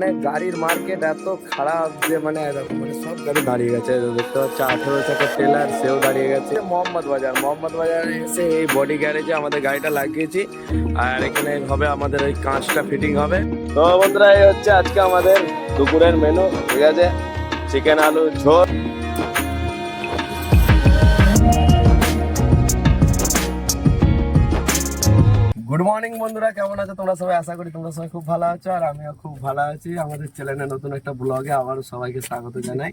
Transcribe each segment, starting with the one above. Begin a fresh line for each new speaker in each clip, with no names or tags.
মানে গাড়ির মার্কেট এত খারাপ যে মানে মানে সব গাড়ি দাঁড়িয়ে গেছে। দেখতে পাচ্ছি, আঠেরো চাকার টেলার সেও দাঁড়িয়ে গেছে। মোহাম্মদ বাজার মোহাম্মদ বাজার এসে এই বডি গ্যারেজে আমাদের গাড়িটা লাগিয়েছি। আর এখানে হবে আমাদের ওই কাঁচটা ফিটিং হবে। তো বন্ধুরা, এই হচ্ছে আজকে আমাদের দুপুরের মেনু ঠিক আছে? চিকেন আলু, ঝোল। গুড মর্নিং বন্ধুরা। কেমন আছো? তোমরা সবাই আশা করি তোমরা সবাই খুব ভালো আছো, আর আমিও খুব ভালো আছি। আমাদের চ্যানেলে নতুন একটা ব্লগে আবারও সবাইকে স্বাগত জানাই।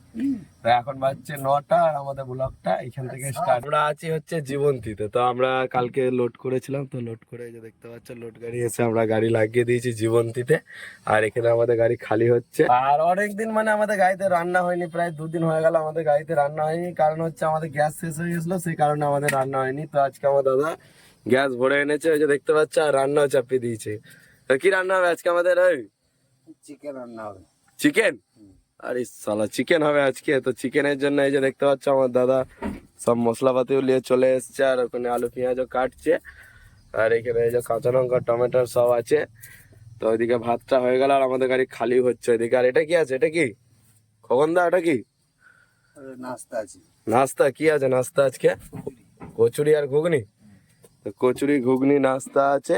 তো এখন বাজছে নটা, আর আমাদের ব্লগটা এখান থেকে স্টার্ট আমরা আছি হচ্ছে জীবন্তীতে। তো আমরা কালকে লোড করেছিলাম, তো লোড করে যে দেখতে পাচ্ছ লোড গাড়ি এসে আমরা গাড়ি লাগিয়ে দিয়েছি জীবন্তীতে। আর এখানে আমাদের গাড়ি খালি হচ্ছে। আর অনেকদিন মানে আমাদের গাড়িতে রান্না হয়নি, প্রায় দুদিন হয়ে গেল আমাদের গাড়িতে রান্না হয়নি। কারণ হচ্ছে আমাদের গ্যাস শেষ হয়ে গেছিল, সেই কারণে আমাদের রান্না হয়নি। তো আজকে আমার দাদা গ্যাস ভরে এনেছে ওই যে দেখতে পাচ্ছ আর রান্নাও চাপিয়ে দিয়েছে। তো কি রান্না হবে আজকে আমাদের ওই?
চিকেন রান্না হবে।
চিকেন আরে সালা চিকেন হবে আজকে। তো চিকেনের জন্য এই যে দেখতে পাচ্ছ আমার দাদা সব মশলাপাতিও নিয়ে চলে এসছে আর ওখানে আলু পেঁয়াজও কাটছে। আর এখানে এই যে কাঁচা লঙ্কা টমেটো সব আছে। তো ওইদিকে ভাতটা হয়ে গেল আর আমাদের গাড়ি খালি হচ্ছে ওইদিকে। আর এটা কি আছে? এটা কি? খগনদা এটা কি?
নাস্তা আছে।
নাস্তা কি আছে নাস্তা আজকে? কচুরি আর ঘুগনি? কচুরি, ঘুগনি, নাস্তা আছে।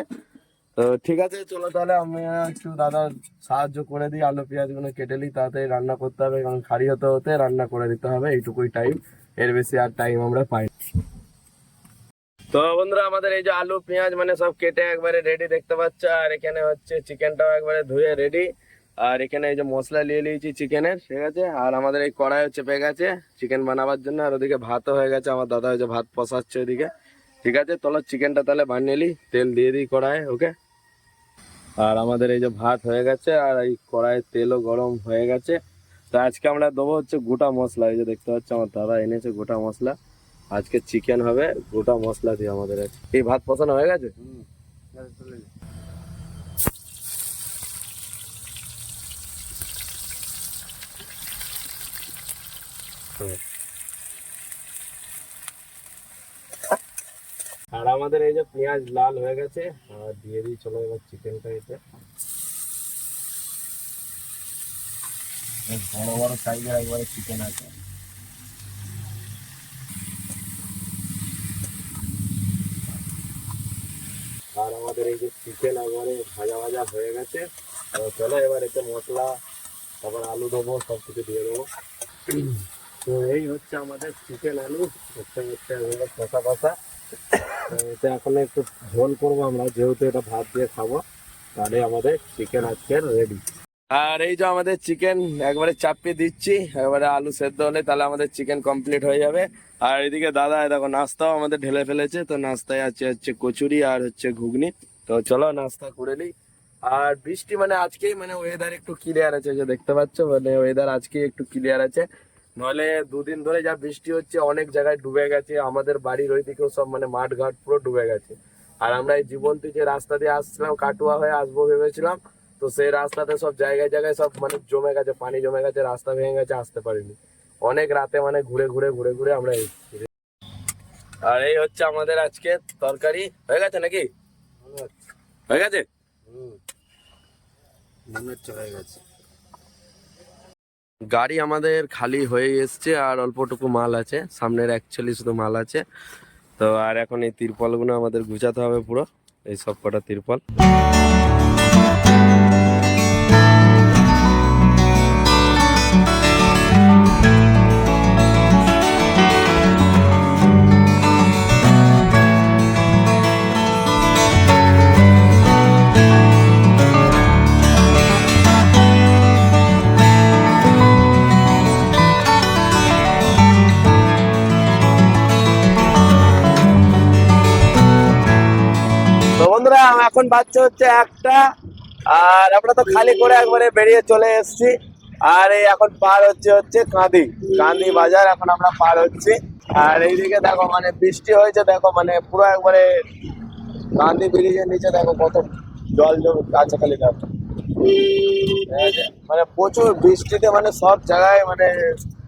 তো ঠিক আছে, চলো তাহলে আমি একটু দাদা সাহায্য করে দিই। আলু পেঁয়াজগুলো কেটে নিই, তাড়াতাড়ি রান্না করতে হবে, কারণ খাড়ি হতে হতে রান্না করে দিতে হবে, এইটুকুই টাইম এর বেশি আর টাইম আমরা পাই তো বন্ধুরা, আমাদের এই যে আলু, পেঁয়াজ মানে সব কেটে একবারে রেডি দেখতে পাচ্ছ, আর এখানে হচ্ছে চিকেনটাও একবারে ধুয়ে রেডি আর এখানে এই যে মশলা নিয়ে নিয়েছি চিকেনের ঠিক আছে? আর আমাদের এই কড়াইও চেপে গেছে চিকেন বানাবার জন্য, আর ওদিকে ভাতও হয়ে গেছে, আমার দাদা ওই যে ভাত পসাচ্ছে ওদিকে। ঠিক আছে, তোলো চিকেনটা তাহলে বানিয়ে নিলি, তেল দিয়ে দিই কড়ায় ওকে? আর আমাদের এই যে ভাত হয়ে গেছে, আর এই কড়াইয়ের তেলও গরম হয়ে গেছে। তো আজকে আমরা দেবো হচ্ছে গোটা মশলা, এই যে দেখতে পাচ্ছ আমার দাদা এনেছে গোটা মশলা। আজকে চিকেন হবে, গোটা মশলা দিয়ে আমাদের। এই ভাত পছন্দ হয়ে গেছে
হুম তাহলে চলে যা।
আর আমাদের এই যে পেঁয়াজ লাল হয়ে গেছে, আর দিয়ে দিই, চলো এবার চিকেনটা এতে। বড় বড় সাইজের একবারে চিকেন আছে। আর আমাদের এই যে চিকেন একবারে ভাজা ভাজা হয়ে গেছে, তো চলো এবার এতে মশলা, তারপর আলু দেবো সব কিছু দিয়ে দেবো। তো এই হচ্ছে আমাদের চিকেন আলু হচ্ছে হচ্ছে কষা কষা। এটা এখন একটু ঝোল করব আমরা, যেহেতু এটা ভাত দিয়ে খাব, তাহলে আমাদের চিকেন আজকের রেডি আর এই যে আমাদের চিকেন একবারে চাপিয়ে দিচ্ছি, একবারে আলু সেদ্ধ হলে তাহলে আমাদের চিকেন কমপ্লিট হয়ে যাবে। আর এদিকে দাদা দেখো, নাস্তাও আমাদের ঢেলে ফেলেছে, তো নাস্তায় আছে হচ্ছে কচুরি আর হচ্ছে ঘুগনি। তো চলো নাস্তা করে নিই। আর বৃষ্টি মানে আজকেই মানে ওয়েদার একটু ক্লিয়ার আছে, যে দেখতে পাচ্ছ মানে ওয়েদার আজকেই একটু ক্লিয়ার আছে। নইলে দুদিন ধরে যা বৃষ্টি হচ্ছে অনেক জায়গায় ডুবে গেছে। আমাদের বাড়ির ওই দিকেও সব মানে মাঠ ঘাট পুরো ডুবে গেছে। আর আমরা এই জীবন্তী যে রাস্তা দিয়ে আসছিলাম কাটুয়া হয়ে আসব ভেবেছিলাম তো সেই রাস্তাতে সব জায়গায় জায়গায় সব মানে জমে গেছে পানি জমে গেছে রাস্তা ভেঙে গেছে আসতে পারিনি। অনেক রাতে মানে ঘুরে ঘুরে ঘুরে ঘুরে আমরা এসেছি আর এই হচ্ছে আমাদের আজকে তরকারি। হয়ে গেছে নাকি? হয়ে গেছে?
হয়ে গেছে।
গাড়ি আমাদের খালি হয়ে এসছে আর অল্পটুকু মাল আছে। সামনের অ্যাকচুয়ালি শুধু মাল আছে। তো আর এখন এই তিরপলগুলো আমাদের গুছাতে হবে পুরো। এই সব কটা তিরপল। বন্ধুরা এখন বাচ্চা হচ্ছে একটা, আর আমরা তো খালি করে একবারে বেরিয়ে চলে এসেছি। আর এই এখন পার হচ্ছে হচ্ছে কাঁদি। কাঁদি বাজার, এখন আমরা পার হচ্ছি। আর এইদিকে দেখো মানে বৃষ্টি হয়েছে, দেখো মানে পুরো একবারে কান্দি ব্রিজের নিচে, দেখো, কত জল জল আছে খালি দেখো। মানে প্রচুর বৃষ্টিতে মানে সব জায়গায় মানে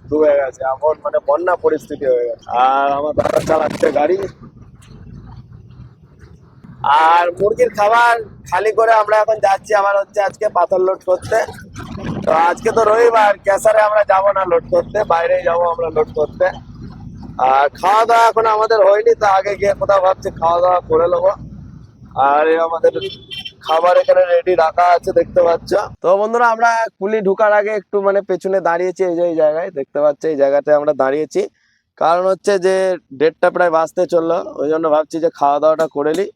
ডুবে গেছে। এখন মানে বন্যা পরিস্থিতি হয়ে গেছে। আর আমার দাদা চালাচ্ছে গাড়ি। আর মুরগির খাবার খালি করে আমরা এখন যাচ্ছি আমার হচ্ছে আজকে পাথর লোড করতে। তো আজকে তো রবিবার ক্যাসারে আমরা যাব না লোড করতে, বাইরে যাব আমরা লোড করতে। আর খাওয়া দাওয়া এখন আমাদের হয়নি, তো আগে গিয়ে কোথাও ভাবছি খাওয়া দাওয়া করে নেব। আর আমাদের খাবার এখানে রেডি রাখা আছে, দেখতে পাচ্ছ। তো বন্ধুরা, আমরা কুলি ঢুকার আগে একটু মানে পেছনে দাঁড়িয়েছি, এই যে এই জায়গায়, দেখতে পাচ্ছ এই জায়গাতে আমরা দাঁড়িয়েছি। কারণ হচ্ছে যে ডেটটা প্রায় বাঁচতে চলল, ওই জন্য ভাবছি যে খাওয়া দাওয়াটা করে নিই।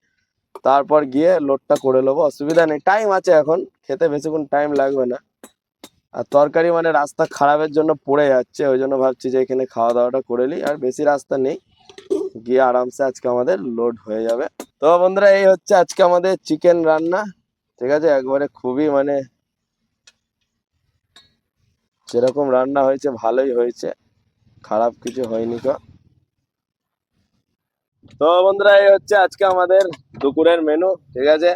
তারপর গিয়ে লোডটা করে নেব। অসুবিধা নেই। টাইম আছে এখন। খেতে বেশিক্ষণ টাইম লাগবে না। আর তরকারি মানে রাস্তা খারাপের জন্য পড়ে যাচ্ছে। ওই জন্য ভাবছি যে এখানে খাওয়া দাওয়াটা করে নিই। আর বেশি রাস্তা নেই। গিয়ে আরামসে আজকে আমাদের লোড হয়ে যাবে। তো বন্ধুরা, এই হচ্ছে আজকে আমাদের চিকেন রান্না। ঠিক আছে? একবারে খুবই মানে যেরকম রান্না হয়েছে, ভালোই হয়েছে। খারাপ কিছু হয়নি তো। তো বন্ধুরা, এই হচ্ছে আজকে আমাদের দুপুরের মেনু ঠিক আছে?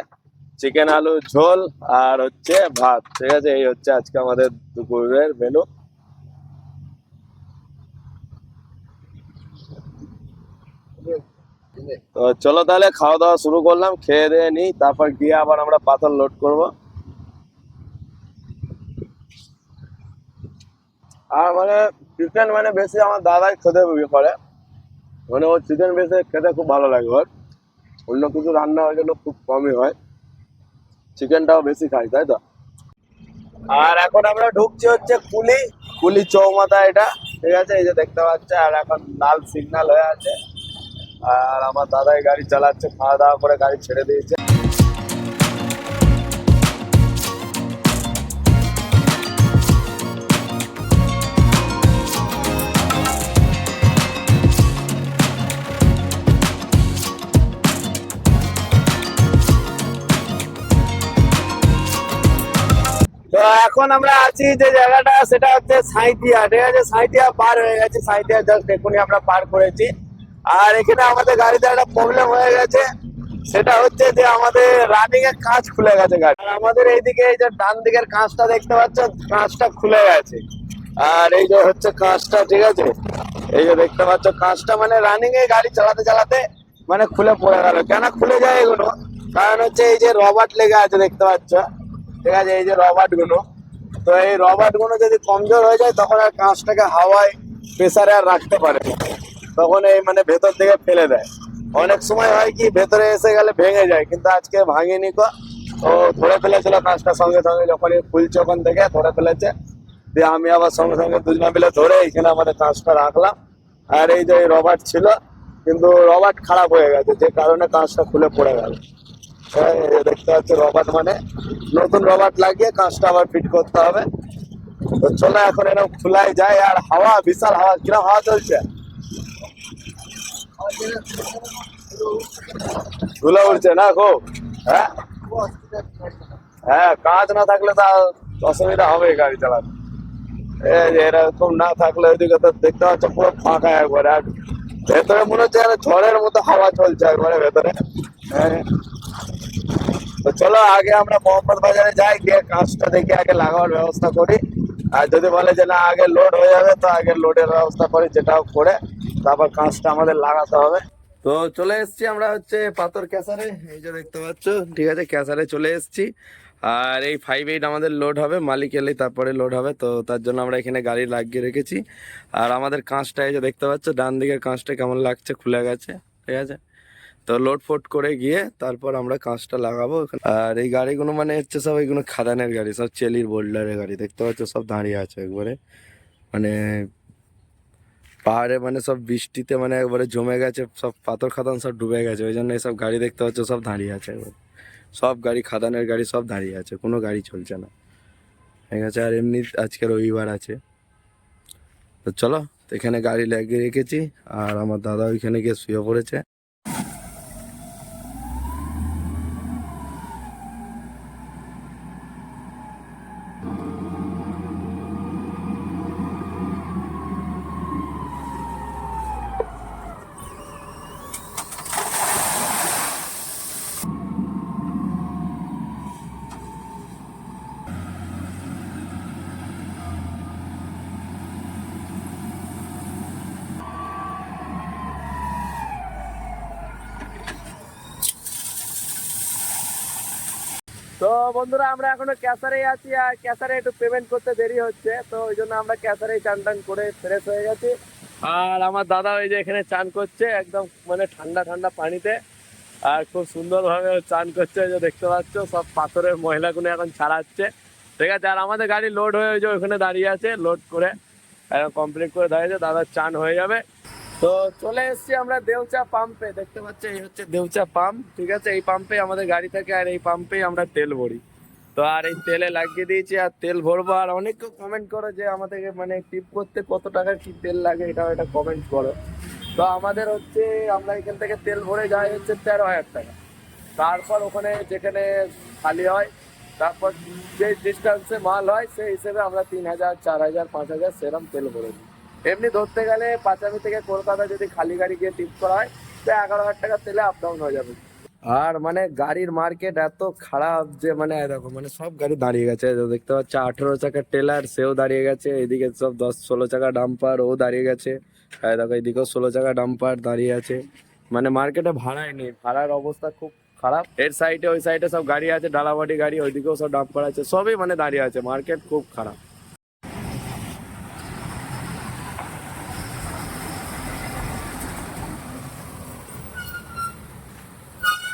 চিকেন আলু, ঝোল আর হচ্ছে ভাত, ঠিক আছে? এই হচ্ছে আজকে আমাদের দুপুরের মেনু তো চলো তাহলে খাওয়া দাওয়া শুরু করলাম, খেয়ে দিয়ে নিই, তারপর গিয়ে আবার আমরা পাথর লোড করব। আর মানে চিকেন মানে বেশি আমার দাদাই খেতে করে। মানে ও চিকেন বেসে খেতে খুব ভালো লাগে ওর। অন্য কিছু রান্না হয় জন্য খুব কমই হয়। চিকেনটাও বেশি খাই, তাই তো? আর এখন আমরা ঢুকছি হচ্ছে কুলি কুলি চৌমাথা এটা। ঠিক আছে, এই যে দেখতে পাচ্ছে, আর এখন লাল সিগনাল হয়ে আছে। আর আমার দাদাই গাড়ি চালাচ্ছে খাওয়া দাওয়া করে গাড়ি ছেড়ে দিয়েছে। তো এখন আমরা আছি যে জায়গাটা, সেটা হচ্ছে সাঁইতিয়া ঠিক আছে? সাঁইতিয়া পার হয়ে গেছে সাঁইতিয়া জাস্ট এখনই আমরা পার করেছি। আর এখানে আমাদের গাড়িতে একটা প্রবলেম হয়ে গেছে, সেটা হচ্ছে যে আমাদের রানিং এর কাঁচ খুলে গেছে গাড়ি। আর আমাদের এইদিকে এই যে ডান দিকের কাঁচটা দেখতে পাচ্ছ কাঁচটা খুলে গেছে। আর এই যে হচ্ছে কাঁচটা, ঠিক আছে? এই যে দেখতে পাচ্ছ, কাঁচটা মানে রানিং এ গাড়ি চালাতে চালাতে মানে খুলে পড়ে গেল। কেন খুলে যায় এগুলো? কারণ হচ্ছে এই যে রবার্ট লেগে আছে, দেখতে পাচ্ছ? ঠিক আছে, এই যে রবার্টগুলো। তো এই রবার্টগুলো যদি কমজোর হয়ে যায়, তখন আর কাঁচটাকে হাওয়ায় প্রেসারে আর রাখতে পারে। তখন এই মানে ভেতর থেকে ফেলে দেয়। অনেক সময় হয় কি, ভেতরে এসে গেলে ভেঙে যায়, কিন্তু আজকে ভাঙেনি কো। ও ধরে ফেলেছিল কাঁচটা সঙ্গে সঙ্গে যখন খুলছে ওখান থেকে ধরে ফেলেছে। দিয়ে আমি আবার সঙ্গে সঙ্গে দুজনে মিলে ধরে এখানে আমাদের কাঁচটা রাখলাম। আর এই যে রবার্ট ছিল, কিন্তু রবার্ট খারাপ হয়ে গেছে, যে কারণে কাঁচটা খুলে পড়ে গেল। দেখতে পাচ্ছি রবার্ট মানে। নতুন রবার্ট লাগিয়ে কাঁচটা আবার ফিট করতে হবে। তো চলো এখন এরকম খোলাই যায় আর হাওয়া, বিশাল হাওয়া, কিরম হাওয়া চলছে? ধুলো উঠছে না খুব? হ্যাঁ? হ্যাঁ কাঁচ না থাকলে তো অসুবিধা হবে গাড়ি চালাতে। এরকম না থাকলে ওইদিকে তো দেখতে পাচ্ছ পুরো ফাঁকা একবারে। আর ভেতরে মনে হচ্ছে ঝড়ের মতো হাওয়া চলছে একবারে ভেতরে। হ্যাঁ। তো চলো, আগে আমরা মোহাম্মদ বাজারে যাই, গিয়ে কাজটা দেখে আগে লাগানোর ব্যবস্থা করি। আর যদি বলে যে না, আগে লোড হয়ে যাবে, তো আগে লোডের ব্যবস্থা করি, যেটাও করে তারপর কাজটা আমাদের লাগাতে হবে। তো চলে এসেছি আমরা হচ্ছে পাথর ক্যাসারে, এই যে দেখতে পাচ্ছ, ঠিক আছে, ক্যাসারে চলে এসেছি। আর এই ফাইভ এইট আমাদের লোড হবে, মালিক এলেই তারপরে লোড হবে, তো তার জন্য আমরা এখানে গাড়ি লাগিয়ে রেখেছি। আর আমাদের কাঁচটা এই যে দেখতে পাচ্ছ ডান দিকের কাঁচটা কেমন লাগছে, খুলে গেছে, ঠিক আছে। তো লোড ফোট করে গিয়ে তারপর আমরা কাঁচটা লাগাবো। আর এই গাড়িগুলো মানে হচ্ছে সব এইগুলো খাদানের গাড়ি, সব চেলির, বোল্ডারের গাড়ি, দেখতে পাচ্ছ সব দাঁড়িয়ে আছে একবারে। মানে পাহাড়ে মানে সব বৃষ্টিতে মানে একবারে জমে গেছে, সব পাথর খাদান সব ডুবে গেছে, ওই জন্য এইসব গাড়ি দেখতে পাচ্ছ সব দাঁড়িয়ে আছে একবার। সব গাড়ি, খাদানের গাড়ি সব দাঁড়িয়ে আছে, কোনো গাড়ি চলছে না। ঠিক আছে, আর এমনি আজকে রবিবার আছে। তো চলো, এখানে গাড়ি লাগিয়ে রেখেছি, আর আমার দাদা ওইখানে গিয়ে শুয়ে পড়েছে। তো বন্ধুরা, আমরা এখনও ক্যাসারে আছি আর ক্যাসারে একটু পেমেন্ট করতে দেরি হচ্ছে, তো ওই জন্য আমরা ক্যাসারে চান টান করে ফ্রেশ হয়ে গেছি। আর আমার দাদা ওই যে এখানে চান করছে, একদম মানে ঠান্ডা ঠান্ডা পানিতে। আর খুব সুন্দরভাবে চান করছে যে দেখতে পাচ্ছ, সব পাথরের মহিলাগুলো এখন ছাড়াচ্ছে। ঠিক আছে, আর আমাদের গাড়ি লোড হয়ে ওই যে ওখানে দাঁড়িয়ে আছে লোড করে কমপ্লিট করে দাঁড়িয়েছে, দাদার চান হয়ে যাবে। তো চলে এসেছি আমরা দেউচা পাম্পে দেখতে পাচ্ছি, এই হচ্ছে দেউচা পাম্প ঠিক আছে? এই পাম্পে আমাদের গাড়ি থাকে আর এই পাম্পেই আমরা তেল ভরি। তো আর এই তেলে লাগিয়ে দিয়েছি আর তেল ভরবো। আর অনেক কমেন্ট করো যে আমাদের মানে টিপ করতে কত টাকার কি তেল লাগে, এটাও এটা কমেন্ট করো। তো আমাদের হচ্ছে, আমরা এখান থেকে তেল ভরে যাই হচ্ছে তেরো হাজার টাকা। তারপর ওখানে যেখানে খালি হয়, তারপর যে ডিস্টেন্সে মাল হয়, সেই হিসেবে আমরা তিন হাজার, চার হাজার, পাঁচ হাজার সেরম তেল ভরে দিই। এমনি ধরতে গেলে পাঁচামি থেকে কলকাতা যদি খালি গাড়ি গিয়ে টিপ করা হয় তো এগারো হাজার টাকা তেলে আপ ডাউন হয়ে যাবে। আর মানে গাড়ির মার্কেট এত খারাপ যে মানে দেখো মানে সব গাড়ি দাঁড়িয়ে গেছে। দেখতে পাচ্ছ, আঠেরো চাকার টেলার সেও দাঁড়িয়ে গেছে। এদিকে সব দশ, ষোলো চাকা ডাম্পার ও দাঁড়িয়ে গেছে। দেখো, এদিকেও ষোলো চাকা ডাম্পার দাঁড়িয়ে আছে। মানে মার্কেটে ভাড়াই নেই, ভাড়ার অবস্থা খুব খারাপ। এর সাইডে ওই সাইডে সব গাড়ি আছে, ডালাবাটি গাড়ি, ওইদিকেও সব ডাম্পার আছে, সবই মানে দাঁড়িয়ে আছে মার্কেট খুব খারাপ।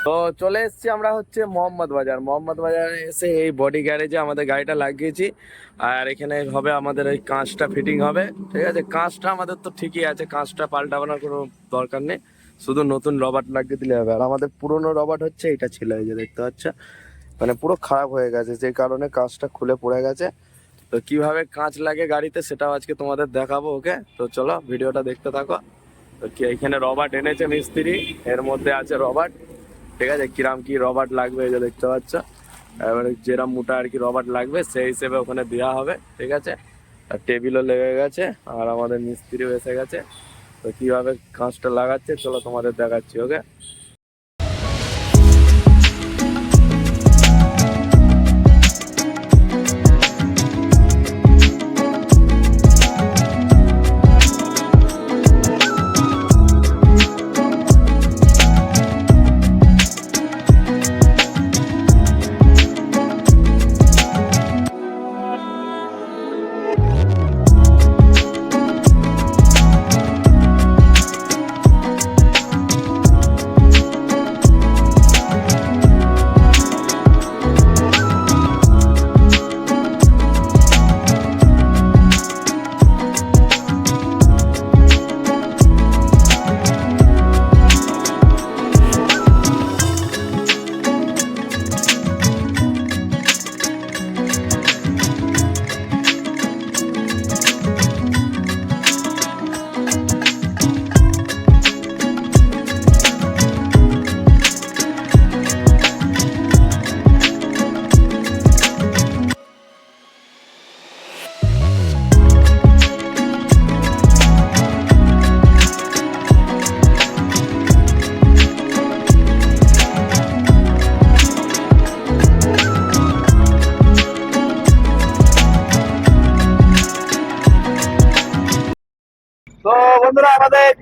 তো চলে এসেছি আমরা হচ্ছে মোহাম্মদ বাজার। মোহাম্মদ বাজারে এসে এই বডি গ্যারেজে আমাদের গাড়িটা লাগিয়েছি। আর এখানে হবে আমাদের এই কাঁচটা ফিটিং হবে। ঠিক আছে? কাঁচটা আমাদের তো ঠিকই আছে। কাঁচটা পাল্টাবানোর কোনো দরকার নেই। শুধু নতুন রবার্ট লাগিয়ে দিলে হবে। আর আমাদের পুরনো রবার্ট হচ্ছে এটা ছিল এই যে দেখতে পাচ্ছ। মানে পুরো খারাপ হয়ে গেছে। যে কারণে কাঁচটা খুলে পড়ে গেছে। তো কীভাবে কাঁচ লাগে গাড়িতে সেটাও আজকে তোমাদের দেখাবো, ওকে? তো চলো, ভিডিওটা দেখতে থাকো। তো এখানে রবার্ট এনেছে মিস্ত্রি। এর মধ্যে আছে রবার্ট ঠিক আছে, কিরাম কি রবার্ট লাগবে এই যে দেখতে পাচ্ছ। এবারে যেরাম মোটা আর কি রবার্ট লাগবে, সেই হিসেবে ওখানে দেওয়া হবে, ঠিক আছে। আর টেবিলও লেগে গেছে, আর আমাদের মিস্ত্রিও এসে গেছে। তো কীভাবে কাঁচটা লাগাচ্ছে, চলো তোমাদের দেখাচ্ছি, ওকে?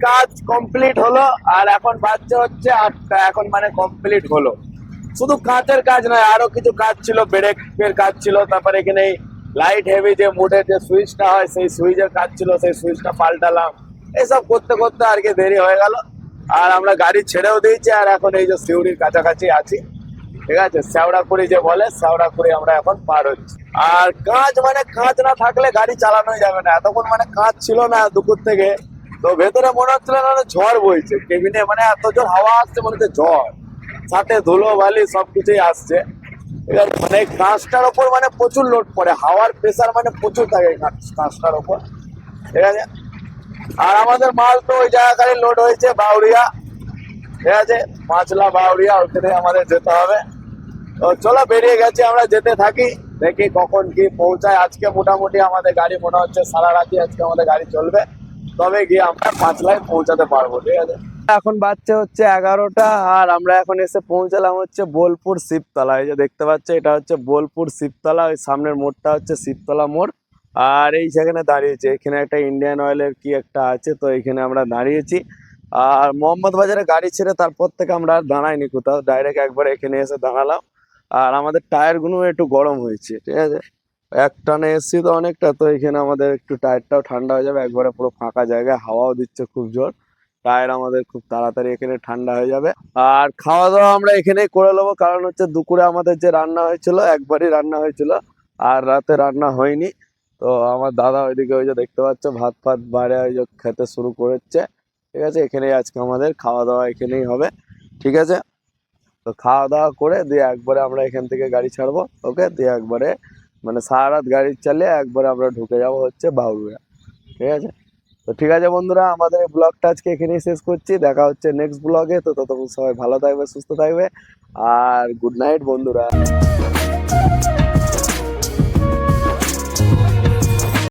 কাজ কমপ্লিট হলো, আর এখন বাচ্চা হচ্ছে আটটা, এখন মানে কমপ্লিট হলো। শুধু কাঁচের কাজ নয়, আরও কিছু কাজ ছিল ব্রেকের কাজ ছিল, তারপরে এখানে লাইট হেভি যে মুডের যে সুইচটা হয়, সেই সুইচের কাজ ছিল, সেই সুইচটা পাল্টালাম। এসব করতে করতে আর কি দেরি হয়ে গেল। আর আমরা গাড়ি ছেড়েও দিয়েছি, আর এখন এই যে সিউড়ির কাছাকাছি আছি। ঠিক আছে? শ্যাওড়াপুরি যে বলে শ্যাওড়াপুরি আমরা এখন পার হচ্ছি। আর কাঁচ মানে কাঁচ না থাকলে গাড়ি চালানোই যাবে না। এতক্ষণ মানে কাঁচ ছিল না দুপুর থেকে। তো ভেতরে মনে হচ্ছিল না ঝড় বইছে। কেবিনে মানে এত জোর হাওয়া আসছে মনে হচ্ছে ঝড়। সাথে ধুলো, বালি সবকিছুই আসছে। ঠিক আছে মানে কাঁচটার ওপর মানে প্রচুর লোড পড়ে। হাওয়ার প্রেশার মানে প্রচুর থাকে কাঁচটার ওপর। ঠিক আছে? আর আমাদের মাল তো ওই জায়গায় লোড হয়েছে, বাউরিয়া। ঠিক আছে? পাঁচলা, বাউরিয়া, ওখানে আমাদের যেতে হবে। তো চলো বেরিয়ে গেছি, আমরা যেতে থাকি। দেখি কখন কি পৌঁছায়। আজকে মোটামুটি আমাদের গাড়ি মনে হচ্ছে সারা রাতি আজকে আমাদের গাড়ি চলবে। তবে গিয়ে আমরা পাঁচলায় পৌঁছাতে পারব, ঠিক আছে? এখন বাচ্চা হচ্ছে এগারোটা, আর আমরা এখন এসে পৌঁছালাম হচ্ছে বোলপুর শিবতলা। এই যে দেখতে পাচ্ছ, এটা হচ্ছে বোলপুর শিবতলা, ওই সামনের মোড়টা হচ্ছে শিবতলা মোড়। আর এই সেখানে দাঁড়িয়েছে, এখানে একটা ইন্ডিয়ান অয়েলের কি একটা আছে, তো এখানে আমরা দাঁড়িয়েছি। আর মোহাম্মদ বাজারে গাড়ি ছেড়ে তারপর থেকে আমরা আর দাঁড়াইনি কোথাও ডাইরেক্ট একবার এখানে এসে দাঁড়ালাম। আর আমাদের টায়ারগুলো একটু গরম হয়েছে, ঠিক আছে? এক টানে এসছি তো অনেকটা, তো এখানে আমাদের একটু টায়ারটাও ঠান্ডা হয়ে যাবে, একবারে পুরো ফাঁকা জায়গায় হাওয়াও দিচ্ছে খুব জোর। টায়ার আমাদের খুব তাড়াতাড়ি এখানে ঠান্ডা হয়ে যাবে। আর খাওয়া দাওয়া আমরা এখানেই করে নেব, কারণ হচ্ছে দুপুরে আমাদের যে রান্না হয়েছিল, একবারই রান্না হয়েছিল, আর রাতে রান্না হয়নি। তো আমার দাদা ওইদিকে ওই যে দেখতে পাচ্ছ, ভাত ফাত বাইরে ওই যে খেতে শুরু করেছে। ঠিক আছে, এখানেই আজকে আমাদের খাওয়া দাওয়া এখানেই হবে। ঠিক আছে? তো খাওয়া দাওয়া করে দিয়ে একবারে আমরা এখান থেকে গাড়ি ছাড়বো, ওকে? দিয়ে একবারে মানে সারা রাত গাড়ি চালিয়ে একবারে আমরা ঢুকে যাব হচ্ছে বাউরুয়া ঠিক আছে? তো ঠিক আছে বন্ধুরা, আমাদের ব্লগটা আজকে এখানেই শেষ করছি। দেখা হচ্ছে নেক্সট ব্লগে। তো ততক্ষণ সবাই ভালো থাকবে, সুস্থ থাকবে। আর গুড নাইট বন্ধুরা।